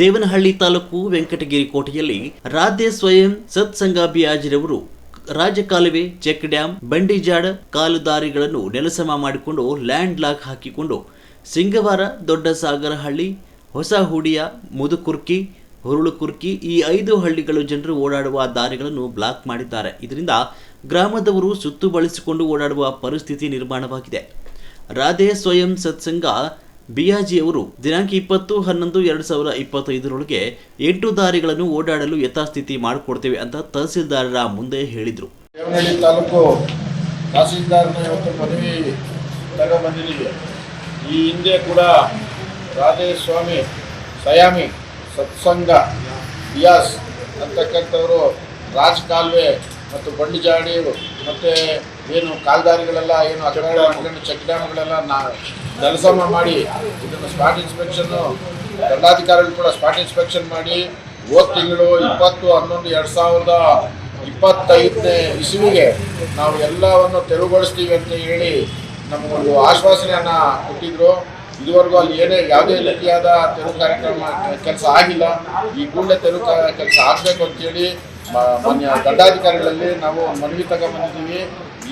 ದೇವನಹಳ್ಳಿ ತಾಲೂಕು ವೆಂಕಟಗಿರಿ ಕೋಟೆಯಲ್ಲಿ ರಾಧೆ ಸ್ವಯಂ ಸತ್ಸಂಗ ಬಿಯಾಜಿರವರು ರಾಜಕಾಲುವೆ ಚೆಕ್ ಡ್ಯಾಂ ಬಂಡಿಜಾಡ ಕಾಲುದಾರಿಗಳನ್ನು ನೆಲಸಮ ಮಾಡಿಕೊಂಡು ಲ್ಯಾಂಡ್ ಲಾಕ್ ಹಾಕಿಕೊಂಡು ಸಿಂಗವಾರ ದೊಡ್ಡ ಸಾಗರಹಳ್ಳಿ ಹೊಸ ಹುಡಿಯ ಮುದುಕುರ್ಕಿ, ಹುರುಳುಕುರ್ಕಿ ಈ ಐದು ಹಳ್ಳಿಗಳು ಜನರು ಓಡಾಡುವ ದಾರಿಗಳನ್ನು ಬ್ಲಾಕ್ ಮಾಡಿದ್ದಾರೆ. ಇದರಿಂದ ಗ್ರಾಮದವರು ಸುತ್ತು ಬಳಸಿಕೊಂಡು ಓಡಾಡುವ ಪರಿಸ್ಥಿತಿ ನಿರ್ಮಾಣವಾಗಿದೆ. ರಾಧೆ ಸ್ವಯಂ ಸತ್ಸಂಗ ಬಿಯಾಜಿಯವರು ದಿನಾಂಕ ಇಪ್ಪತ್ತು, ಹನ್ನೊಂದು, ಎರಡು ಸಾವಿರ ಇಪ್ಪತ್ತೈದರೊಳಗೆ ಎಂಟು ದಾರಿಗಳನ್ನು ಓಡಾಡಲು ಯಥಾಸ್ಥಿತಿ ಮಾಡಿಕೊಡ್ತೇವೆ ಅಂತ ತಹಸೀಲ್ದಾರರ ಮುಂದೆ ಹೇಳಿದರು. ದೇವನಹಳ್ಳಿ ತಾಲೂಕು ತಹಸೀಲ್ದಾರ್ನ ಇವತ್ತು ಮನವಿ ತಗೊಂಬಂದಿದ್ದೀವಿ ಈ ಹಿಂದೆ ಕೂಡ ರಾಧೇಸ್ವಾಮಿ ಸಯಾಮಿ, ಸತ್ಸಂಗ, ಬಿಯಾಸ್ ಅಂತಕ್ಕಂಥವರು ರಾಜ್ ಕಾಲ್ವೆ ಮತ್ತು ಬಂಡಿಜಾಡಿ ಮತ್ತು ಏನು ಕಾಲ್ದಾರಿಗಳೆಲ್ಲ ಏನು ಮಾಡ್ಕೊಂಡು ಚೆಕ್ ಡ್ಯಾಮ್ಗಳೆಲ್ಲ ನಾ ಧನಸಮ ಮಾಡಿ ಇದನ್ನು ಸ್ಪಾಟ್ ಇನ್ಸ್ಪೆಕ್ಷನ್ನು ದಂಡಾಧಿಕಾರಿಗಳು ಕೂಡ ಸ್ಪಾಟ್ ಇನ್ಸ್ಪೆಕ್ಷನ್ ಮಾಡಿ ಹೋದ ತಿಂಗಳು ಇಪ್ಪತ್ತು ಹನ್ನೊಂದು ಎರಡು ಸಾವಿರದ ಇಪ್ಪತ್ತೈದನೇ ಇಸುವಿಗೆ ನಾವು ಎಲ್ಲವನ್ನು ತೆರವುಗೊಳಿಸ್ತೀವಿ ಅಂತ ಹೇಳಿ ನಮಗೊಂದು ಆಶ್ವಾಸನೆಯನ್ನು ಕೊಟ್ಟಿದ್ರು. ಇದುವರೆಗೂ ಅಲ್ಲಿ ಏನೇ ಯಾವುದೇ ರೀತಿಯಾದ ತೆರವು ಕಾರ್ಯಕ್ರಮ ಕೆಲಸ ಆಗಿಲ್ಲ. ಈ ಕೂಡಲೇ ತೆರವು ಕೆಲಸ ಆಗಬೇಕು ಅಂತೇಳಿ ಮಾನ್ಯ ದಂಡಾಧಿಕಾರಿಗಳಲ್ಲಿ ನಾವು ಮನವಿ ತಗೊಂಬಂದಿದ್ದೀವಿ.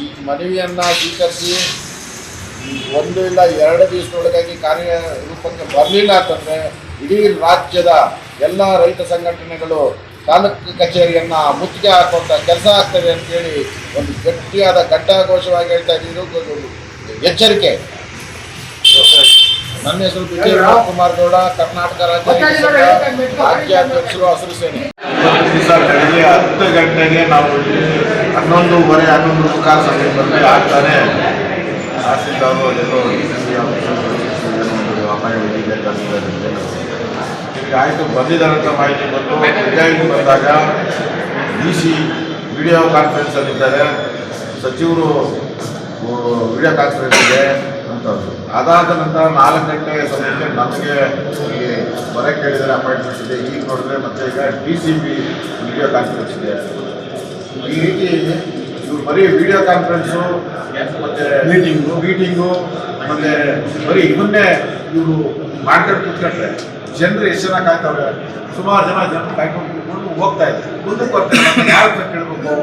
ಈ ಮನವಿಯನ್ನು ಸ್ವೀಕರಿಸಿ ಒಂದು ಇಲ್ಲ ಎರಡು ದಿವಸದೊಳಗಾಗಿ ಕಾರ್ಯರೂಪಕ್ಕೆ ಬರಲಿಲ್ಲ ಅಂತಂದರೆ ಇಡೀ ರಾಜ್ಯದ ಎಲ್ಲ ರೈತ ಸಂಘಟನೆಗಳು ತಾಲೂಕು ಕಚೇರಿಯನ್ನು ಮುತ್ತಿಗೆ ಹಾಕುವಂಥ ಕೆಲಸ ಆಗ್ತದೆ ಅಂತೇಳಿ ಒಂದು ಗಟ್ಟಿಯಾದ ಘಂಟಾಘೋಷವಾಗಿ ಹೇಳ್ತಾ ಇದ್ದೀವಿ. ಇದು ಒಂದು ಎಚ್ಚರಿಕೆ. ನನ್ನ ಹೆಸರು ವಿಜಯ ಕುಮಾರ್ ಗೌಡ ಕರ್ನಾಟಕ ರಾಜ್ಯ ರಾಜ್ಯಾಧ್ಯಕ್ಷರು ಹಸಿರು ಸೇನೆ. ದಿವಸ ಬೆಳಗ್ಗೆ ಹತ್ತು ಗಂಟೆಗೆ ನಾವು ಹನ್ನೊಂದೂವರೆ, ಹನ್ನೊಂದು ಮುಖಾಲ್ ಸಮಯದಲ್ಲಿ ಆಗ್ತಾನೆ. ತಹಸೀಲ್ದಾರು ಎಲ್ಲೋ ಒಂದು ಅಪಾಯ ಈಗ ಆಯಿತು ಬಂದಿದ್ದಾರಂತ ಮಾಹಿತಿ ಬಂದು ಪಂಚಾಯತ್ ಬಂದಾಗ ಡಿ ಸಿ ವಿಡಿಯೋ ಕಾನ್ಫರೆನ್ಸಲ್ಲಿದ್ದಾರೆ ಸಚಿವರು ವಿಡಿಯೋ ಕಾನ್ಫರೆನ್ಸ್ ಇದೆ. ಅಂತಂದ್ರು ಅದಾದ ನಂತರ ನಾಲ್ಕು ಗಂಟೆ ಸಮಯಕ್ಕೆ ನಮಗೆ ಈ ಹೊರ ಕೇಳಿದರೆ ಅಪಾಯಿಂಟ್ಮೆಂಟ್ ಇದೆ. ಈಗ ನೋಡಿದ್ರೆ ಮತ್ತೆ ಈಗ D C B video conference ಇದೆ. ಈ ರೀತಿ ಇವ್ರು ಬರೀ ವಿಡಿಯೋ ಕಾನ್ಫರೆನ್ಸು ಮತ್ತೆ ಮೀಟಿಂಗು ಮೀಟಿಂಗು ಮತ್ತೆ ಬರೀ ಇವನ್ನೇ ಇವರು ಮಾರ್ಕೆಟ್ ಕೂತ್ಕೊಂಡ್ರೆ ಜನರು ಎಷ್ಟು ಜನ ಕಾಯ್ತವ್ರೆ? ಸುಮಾರು ಜನ ಜನ ಕಾಯ್ಕೊಂಡು ಕೂತ್ಕೊಂಡು ಹೋಗ್ತಾ ಇದ್ದಾರೆ ಮುಂದಕ್ಕೆ ಬರ್ತಾರೆ ಯಾರ ಕೇಳಬೇಕು?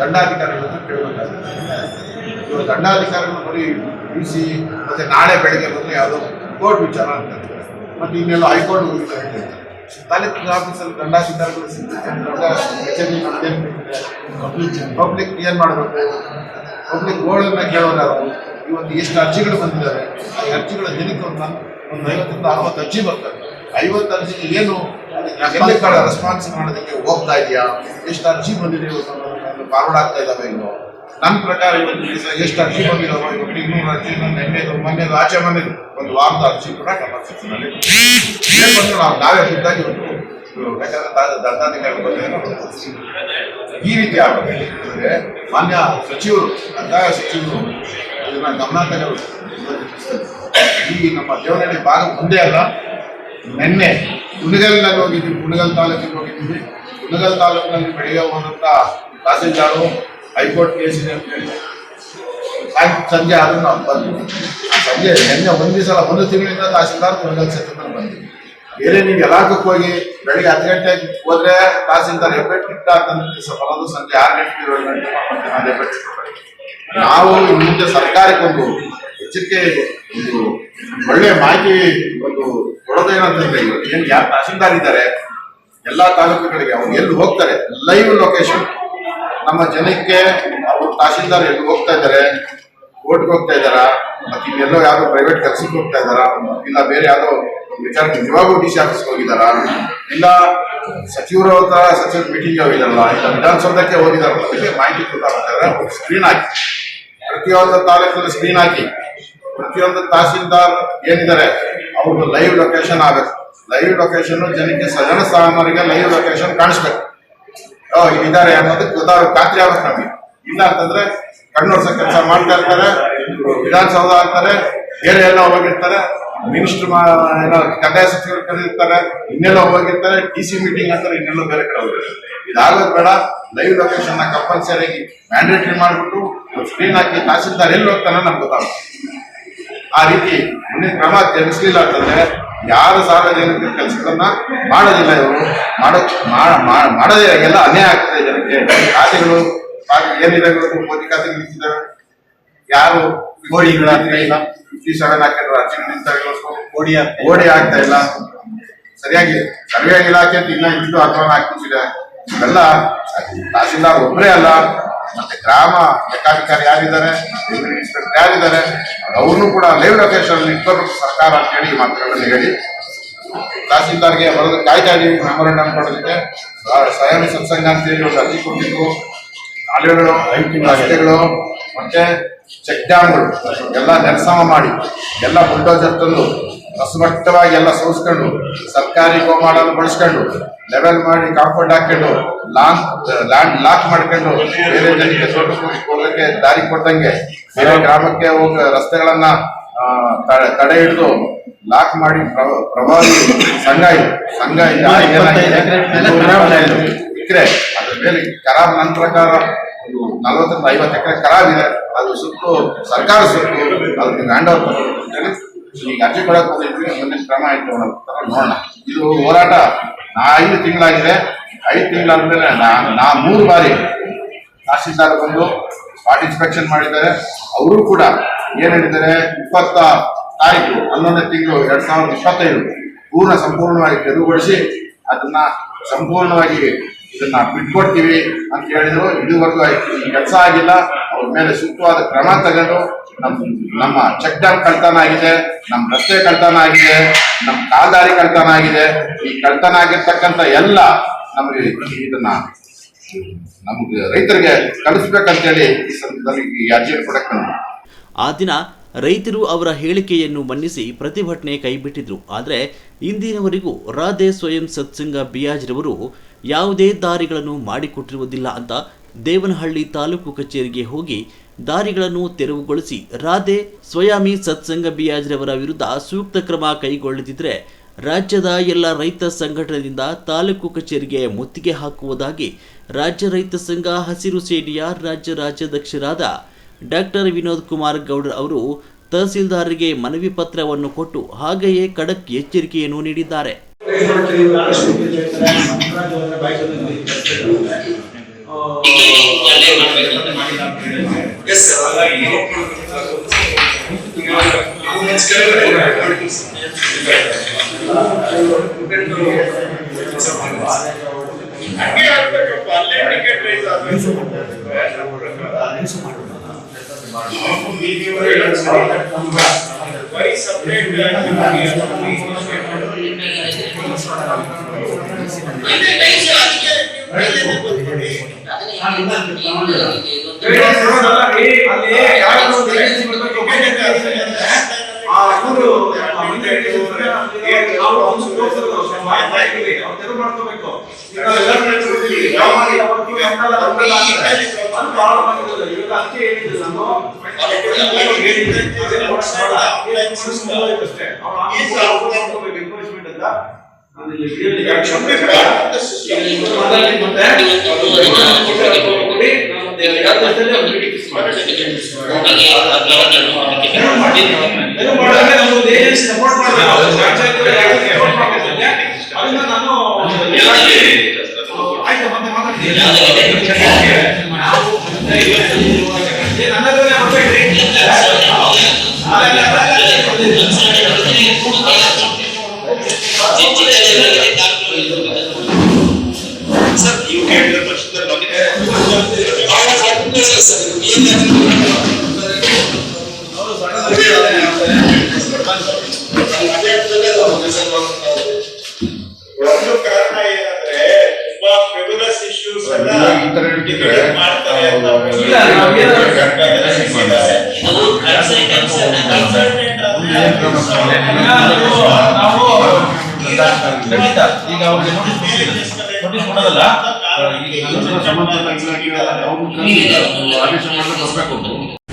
ದಂಡಾಧಿಕಾರಿಗಳ ಕೇಳಬೇಕಾಗುತ್ತೆ. ಇವರು ದಂಡಾಧಿಕಾರಿಗಳು ಬರೀ ಡಿ ಸಿ ಮತ್ತೆ ನಾಳೆ ಬೆಳಗ್ಗೆ ಬಂದ್ರೆ ಯಾವುದೋ ಕೋರ್ಟ್ ವಿಚಾರ ಅಂತ ಹೇಳ್ತಾರೆ. ಮತ್ತೆ ಇನ್ನೆಲ್ಲ ಹೈಕೋರ್ಟ್ ಹೋಗಿ ಹೇಳ್ತಾರೆ. ತಾಲೂಕು ಆಫೀಸಲ್ಲಿ ದಂಡಾಧಿಕಾರಿಗಳು ಕಚೇರಿ ಪಬ್ಲಿಕ್ ಏನು ಮಾಡಬೇಕು? ಪಬ್ಲಿಕ್ ಗೋಳನ್ನ ಅನ್ನ ಯಾರು? ಇವತ್ತು ಎಷ್ಟು ಅರ್ಜಿಗಳು ಬಂದಿದ್ದಾರೆ ಆ ಅರ್ಜಿಗಳ ದಿನಕ್ಕೆ ಒಂದು ಒಂದು ಐವತ್ತರಿಂದ ಅರವತ್ತು ಅರ್ಜಿ ಬರ್ತವೆ ಐವತ್ತು ಅರ್ಜಿ ಏನು? ಎಲ್ಲಿ ಕಡೆ ರೆಸ್ಪಾನ್ಸ್ ಮಾಡೋದಕ್ಕೆ ಹೋಗ್ತಾ ಇದೆಯಾ? ಎಷ್ಟು ಅರ್ಜಿ ಬಂದಿದೆ? ಇವತ್ತು ಫಾರ್ವರ್ಡ್ ಆಗ್ತಾ ಇದ್ದಾವೆ ಇನ್ನು ನನ್ನ ಪ್ರಕಾರ ಇವತ್ತು ದಿವಸ ಎಷ್ಟು ಅರ್ಜಿ ಬಂದಿದ್ದಾವೆ ಇವತ್ತು ಇನ್ನೂರು ಅರ್ಜಿ ನೆನ್ನೆದು ಮೊನ್ನೆದು, ಆಚೆ ಮನೆದು ಒಂದು ವಾರದ ಅರ್ಜಿ ಕೂಡ ಗಮನಿಸಿದ್ದಾರೆ ಏನು ಬಂದು ನಾವು ನಾವೇ ಖುದ್ದಾಗಿ ಇವತ್ತು ಬೇಕಾದ್ರೆ ದಂಡಾಧಿಕಾರಿ ಬಂದ್ರೆ ಈ ರೀತಿ ಆಗುತ್ತೆ ಮಾನ್ಯ ಸಚಿವರು, ಕಂದಾಯ ಸಚಿವರು ಇದನ್ನ ಗಮನ ತಗೋಬೇಕು ಈ ನಮ್ಮ ದೇವನಹಳ್ಳಿ ಭಾಗ ಮುಂದೆ ಅಲ್ಲ, ನಿನ್ನೆ ಕುಣಗಲ್ನಲ್ಲಿ ಹೋಗಿದ್ವಿ. ಕುಣಗಲ್ ತಾಲೂಕಿಗೆ ಹೋಗಿದ್ದೀವಿ ಕುಣಗಲ್ ತಾಲೂಕಿನಲ್ಲಿ ಹೋದಂತ ತಹಸೀಲ್ದಾರು ಹೈಕೋರ್ಟ್ ಕೇಸಿನ ಸಂಜೆ ಆದ್ರೂ ನಾವು ಬಂದ್ವಿ. ಸಂಜೆ ನಿನ್ನೆ ಒಂದು ಸಲ, ಒಂದು ತಿಂಗಳಿಂದ ತಹಸೀಲ್ದಾರ್ ಮುರುಗಲ್ ಕ್ಷೇತ್ರದಲ್ಲಿ ಬಂದ್ವಿ ಬೇರೆ ನೀವು ಎಲ್ಲಾರ್ಗಕ್ಕೆ ಹೋಗಿ ಬೆಳಿಗ್ಗೆ ಹತ್ತು ಗಂಟೆಗೆ ಹೋದ್ರೆ ತಹಸೀಲ್ದಾರ್ ಎಫೆಕ್ಟ್ ಅಂತ ದಿವಸ ಬರೋದು ಸಂಜೆ ಆರು ಗಂಟೆ ಏಳು ಗಂಟೆ ನಾನು ಎಫೆಕ್ಟ್ ನಾವು ಮುಂದೆ ಸರ್ಕಾರಕ್ಕೊಂದು ಎಚ್ಚರಿಕೆ ಒಂದು ಒಳ್ಳೆ ಮಾಹಿತಿ, ಒಂದು ಕೊಡೋದೇನಂತಂದ್ರೆ ಇವತ್ತು ಏನು ಯಾರು ತಹಸೀಲ್ದಾರ್ ಇದ್ದಾರೆ, ಎಲ್ಲಾ ತಾಲೂಕುಗಳಿಗೆ ಅವ್ರು ಎಲ್ಲಿ ಹೋಗ್ತಾರೆ ಲೈವ್ ಲೊಕೇಶನ್ ನಮ್ಮ ಜನಕ್ಕೆ ಅವರು ತಹಸೀಲ್ದಾರ್ ಎಲ್ಲಿ ಹೋಗ್ತಾ ಇದ್ದಾರೆ ಕೋರ್ಟ್ಗೆ ಹೋಗ್ತಾ ಇದ್ದಾರಾ, ಮತ್ತೆ ಇನ್ನೆಲ್ಲೋ ಯಾರೋ ಪ್ರೈವೇಟ್ ಕೆಲಸಕ್ಕೆ ಹೋಗ್ತಾ ಇದ್ದಾರಾ, ಇಲ್ಲ ಬೇರೆ ಯಾರೋ ವಿಚಾರ ನಿಜವಾಗೂ ಡಿ ಸಿ ಆಫೀಸ್ಗೆ ಹೋಗಿದಾರ ಇಲ್ಲ ಸಚಿವರ ಹತ್ರ ಸಚಿವರ ಮೀಟಿಂಗ್ ಹೋಗಿದಾರಲ್ಲ ಇಲ್ಲ ವಿಧಾನಸೌಧಕ್ಕೆ ಹೋಗಿದಾರಲ್ಲ ಮಾಹಿತಿ ಕೊಡ್ತಾರೆ ಸ್ಕ್ರೀನ್ ಹಾಕಿ. ಪ್ರತಿಯೊಂದು ತಾಲೂಕಲ್ಲಿ ಸ್ಕ್ರೀನ್ ಹಾಕಿ. ಪ್ರತಿಯೊಂದು ತಹಸೀಲ್ದಾರ್ ಏನಿದ್ದಾರೆ, ಅವ್ರದ್ದು ಲೈವ್ ಲೊಕೇಶನ್ ಆಗುತ್ತೆ ಲೈವ್ ಲೊಕೇಶನ್ ಜನಕ್ಕೆ ಸಜನ ಸಾಮಾನ್ಯರಿಗೆ ಲೈವ್ ಲೊಕೇಶನ್ ಕಾಣಿಸ್ಬೇಕು. ಇದ್ದಾರೆ ಅನ್ನೋದಕ್ಕೆ ಗೊತ್ತಾಗ ಖಾತ್ರಿ ಆಗ್ಬೇಕು ನಮಗೆ. ಇಲ್ಲ ಅಂತಂದ್ರೆ ಕಣ್ಣೋಡ್ಸ ಕೆಲಸ ಮಾಡ್ತಾ ಇರ್ತಾರೆ, ವಿಧಾನಸೌಧ ಆಗ್ತಾರೆ, ಬೇರೆ ಎಲ್ಲ ಹೋಗಿರ್ತಾರೆ, ಮಿನಿಸ್ಟರ್ ಏನೋ ಕಂದಾಯ ಸಚಿವರು ಕರೆದಿರ್ತಾರೆ, ಇನ್ನೆಲ್ಲ ಹೋಗಿರ್ತಾರೆ, ಡಿ ಸಿ ಮೀಟಿಂಗ್ ಅಂತಾರೆ, ಇನ್ನೆಲ್ಲ ಬೇರೆ ಕಡೆ ಹೋಗಿರ್ತಾರೆ. ಇದಾಗೋದು ಬೇಡ, ಲೈವ್ ಲೊಕೇಶನ್ ಕಂಪಲ್ಸರಿ ಮ್ಯಾಂಡೇಟರಿ ಮಾಡಿಬಿಟ್ಟು ಸ್ಕ್ರೀನ್ ಹಾಕಿ ತಹಸೀಲ್ದಾರ್ ಎಲ್ಲಿ ಹೋಗ್ತಾನೆ ನಮ್ಗೆ ಗೊತ್ತಾಗುತ್ತೆ. ಆ ರೀತಿ ಮುಂದಿನ ಕ್ರಮ ಜನಿಸ್ಲಿಲ್ಲ ಅಂತಂದ್ರೆ ಯಾರು ಸಾರ್ವಜನಿಕ ಕೆಲಸಗಳನ್ನ ಮಾಡೋದಿಲ್ಲ ಇವರು. ಮಾಡೋ ಮಾಡದೇ ಎಲ್ಲ ಅನ್ಯಾಯ ಆಗ್ತದೆ ಜನಕ್ಕೆ. ಖಾತೆಗಳು ಖಾತೆ ಏನಿದೆ ಮೋದಿ ಖಾತೆ ನಿಂತಿದ್ದಾರೆ ಯಾರು ಗೋಡಿಗಳು ಆಗ್ತಾ ಇಲ್ಲ. ಫಿಫ್ಟಿ ಸೆವೆನ್ ಹಾಕಿದ್ರು ಅರ್ಜಿಗಳು ನಿಂತಾವೆ ಗೋಡಿ ಓಡಿ ಆಗ್ತಾ ಇಲ್ಲ. ಸರಿಯಾಗಿ ಸರಿಯಾಗಿ ಇಲಾಖೆ ಅಂತ ಇಲ್ಲ ಇಷ್ಟು ಅಕ್ರಮ ಆಗ್ತಿದೆ ಇವೆಲ್ಲ ತಹಸೀಲ್ದಾರ್ ಒಬ್ಬರೇ ಅಲ್ಲ. ಮತ್ತೆ ಗ್ರಾಮ ಲೆಕ್ಕಾಧಿಕಾರಿ ಯಾರಿದ್ದಾರೆ ರೆವಿನ್ಯೂ ಇನ್ಸ್ಪೆಕ್ಟರ್ ಯಾರಿದ್ದಾರೆ, ಅವ್ರನ್ನೂ ಕೂಡ ಲೈವ್ ಲೊಕೇಶನ್ ಇಟ್ಕೋಬೇಕು ಸರ್ಕಾರ ಅಂತ ಹೇಳಿ ಮಾತುಗಳನ್ನು ಹೇಳಿ. ತಹಸೀಲ್ದಾರ್ಗೆ ಬರೋದು ಕಾಯ್ತಾ ಇದೀವಿ ಮೆಮೊರಂಡಮ್ ಕೊಡೋದಕ್ಕೆ ಸ್ವಯಂ ಸತ್ಸಂಗ ಅಂತ ಹೇಳಿ ಒಂದು ಅರ್ಜಿ ಕೊಟ್ಟಿದ್ದು. ಕಾಲುವೆಗಳು ರಸ್ತೆಗಳು, ಮತ್ತೆ ಚೆಕ್ ಡ್ಯಾಮ್ಗಳು ಎಲ್ಲ ನೆಲಸಮ ಮಾಡಿ, ಎಲ್ಲ ಬುಲ್ಡೋಜರ್ ತಂದು ಅಸಮರ್ಥವಾಗಿ ಎಲ್ಲ ಸೋಸ್ಕೊಂಡು ಸರ್ಕಾರಿ ಗೋಮಾಳನ್ನು ಬಳಸ್ಕೊಂಡು ಲೆವೆಲ್ ಮಾಡಿ ಕಾಂಪೌಂಡ್ ಹಾಕೊಂಡು ಲಾಂಗ್ ಲ್ಯಾಂಡ್ ಲಾಕ್ ಮಾಡ್ಕೊಂಡು ಬೇರೆ ಜನಕ್ಕೆ ತೋಟಕ್ಕೆ ಕೊಡೋದಕ್ಕೆ ದಾರಿ ಕೊಡ್ದಂಗೆ ಬೇರೆ ಗ್ರಾಮಕ್ಕೆ ಹೋಗ ರಸ್ತೆಗಳನ್ನ ತಡೆ ಹಿಡಿದು ಲಾಕ್ ಮಾಡಿ ಪ್ರ- ಪ್ರಭಾವಿ ಸಂಘ ಇದೆ. ಸಂಘ ಇದೆ? ಎಕರೆ ಅದ್ರ ಮೇಲೆ ಕರಾರ್ ನನ್ನ ಪ್ರಕಾರ ಒಂದು ನಲವತ್ತರಿಂದ ಐವತ್ತು ಎಕರೆ ಕರಾರ್ ಇದೆ. ಅದು ಸುತ್ತು ಸರ್ಕಾರ ಸುತ್ತು ಅದಕ್ಕೆ ಹ್ಯಾಂಡ್ ಓವರ್ ಈಗ ಅರ್ಜಿ ಕೊಡಕ್ ಬಂದಿದ್ವಿ ಮುಂದಿನ ಕ್ರಮ ಆಯ್ತು ನೋಡೋಣ. ಇದು ಹೋರಾಟ. ನಾ ಐದು ತಿಂಗಳಾಗಿದೆ. ಐದು ತಿಂಗಳಾದ್ಮೇಲೆ ನಾ ನಾ ಮೂರು ಬಾರಿ ತಹಸೀಲ್ದಾರ್ ಬಂದು ಸ್ಪಾಟ್ ಇನ್ಸ್ಪೆಕ್ಷನ್ ಮಾಡಿದ್ದಾರೆ. ಅವರು ಕೂಡ ಏನ್ ಹೇಳಿದ್ದಾರೆ? ಇಪ್ಪತ್ತ ತಾರೀಕು, ಹನ್ನೊಂದನೇ ತಿಂಗಳು ಎರಡ್ ಸಾವಿರದ ಇಪ್ಪತ್ತೈದು ಪೂರ್ಣ ಸಂಪೂರ್ಣವಾಗಿ ತೆರವುಗೊಳಿಸಿ ಅದನ್ನ ಸಂಪೂರ್ಣವಾಗಿ ಇದನ್ನ ಬಿಟ್ಕೊಡ್ತೀವಿ ಅಂತ ಹೇಳಿದ್ರು. ಇದುವರೆಗೂ ಕೆಲಸ ಆಗಿಲ್ಲ. ಅವ್ರ ಮೇಲೆ ಸೂಕ್ತವಾದ ಕ್ರಮ ತಗೊಂಡು ನಮ್ಮ ಚೆಕ್ ಡ್ಯಾಮ್ ಕಳ್ತನ ಆಗಿದೆ ನಮ್ಮ ರಸ್ತೆ ಕಳ್ತನ ಆಗಿದೆ ನಮ್ಮ ಕಾಲ್ದಾರಿ ಕಳ್ತನ ಆಗಿದೆ. ಈ ಕಳ್ತನ ಆಗಿರ್ತಕ್ಕಂಥ ಎಲ್ಲ ನಮಗೆ ಇದನ್ನ ನಮಗೆ ರೈತರಿಗೆ ಕಲಿಸ್ಬೇಕಂತೇಳಿ ಈ ಸಂದರ್ಭದಲ್ಲಿ ಈ ಅರ್ಜಿಯನ್ನು ಕೊಡಕ್ಕೆ ಆ ದಿನ ರೈತರು ಅವರ ಹೇಳಿಕೆಯನ್ನು ಮನ್ನಿಸಿ ಪ್ರತಿಭಟನೆ ಕೈಬಿಟ್ಟಿದ್ರು. ಆದರೆ ಇಂದಿನವರೆಗೂ ರಾಧೆ ಸ್ವಯಂ ಸತ್ಸಂಗ ಬಿಯಾಜ್ರವರು ಯಾವುದೇ ದಾರಿಗಳನ್ನು ಮಾಡಿಕೊಟ್ಟಿರುವುದಿಲ್ಲ ಅಂತ ದೇವನಹಳ್ಳಿ ತಾಲೂಕು ಕಚೇರಿಗೆ ಹೋಗಿ ದಾರಿಗಳನ್ನು ತೆರವುಗೊಳಿಸಿ ರಾಧೆ ಸ್ವಯಾಮಿ ಸತ್ಸಂಗ ಬಿಯಾಜ್ರವರ ವಿರುದ್ಧ ಸೂಕ್ತ ಕ್ರಮ ಕೈಗೊಳ್ಳದಿದ್ದರೆ ರಾಜ್ಯದ ಎಲ್ಲ ರೈತ ಸಂಘಟನೆಯಿಂದ ತಾಲೂಕು ಕಚೇರಿಗೆ ಮುತ್ತಿಗೆ ಹಾಕುವುದಾಗಿ ರಾಜ್ಯ ರೈತ ಸಂಘ ಹಸಿರು ಸೇನೆಯ ರಾಜ್ಯ ರಾಜ್ಯಾಧ್ಯಕ್ಷರಾದ ಡಾಕ್ಟರ್ ವಿನೋದ್ ಕುಮಾರ್ ಗೌಡರ್ ಅವರು ತಹಸೀಲ್ದಾರರಿಗೆ ಮನವಿ ಪತ್ರವನ್ನು ಕೊಟ್ಟು ಹಾಗೆಯೇ ಖಡಕ್ ಎಚ್ಚರಿಕೆಯನ್ನು ನೀಡಿದ್ದಾರೆ. ఎస్ సార్ ಹಂಗೆ ಆಗ್ಬೇಕಪ್ಪ ಅಲ್ಲೇ ಟಿಕೆಟ್ ರೈಸ್ ಬರೀ ಸಪ್ರೇಟ್ ಅದಕ್ಕೆ ಅಷ್ಟೇ ಅಂದ್ರೆ ಆ ಕೂರು ಅಪ್ಪ ಪ್ರಾಬ್ಲಮ್ ಇದೆ ನಾನು ದೇವರೆ ಯಾಕಂದ್ರೆ ಅದು ಸ್ವಲ್ಪ ಡಿಫಿಕಲ್ಟ್ ಸ್ಮಾರ್ಟ್ ಆಗಿ ನಾವು ಅದನ್ನ ಅದಕ್ಕೆ ಡಿಫಿಕಲ್ಟ್ ನಾನು عايز ಬಂದೆ ಮಾತಾಡಲಿ. ನಾನು ಹೇಳಿದ್ನಲ್ಲ ಒಂದು ಕಾರಣ ತುಂಬಾ ಇಶ್ಯೂಸ್ ಎಲ್ಲ ಮಾಡ್ತಾರೆ ಅಂತ ಈಗ ಅವ್ರಿಗೆ ನೋಟಿಸ್ ನೋಟಿಸ್ ಕೊಡೋದಲ್ಲ ಸಂಬಂಧಪಟ್ಟ ಮುಖಾಂತರ ಆದೇಶ ಮಾಡಲು ಬರ್ಬೇಕು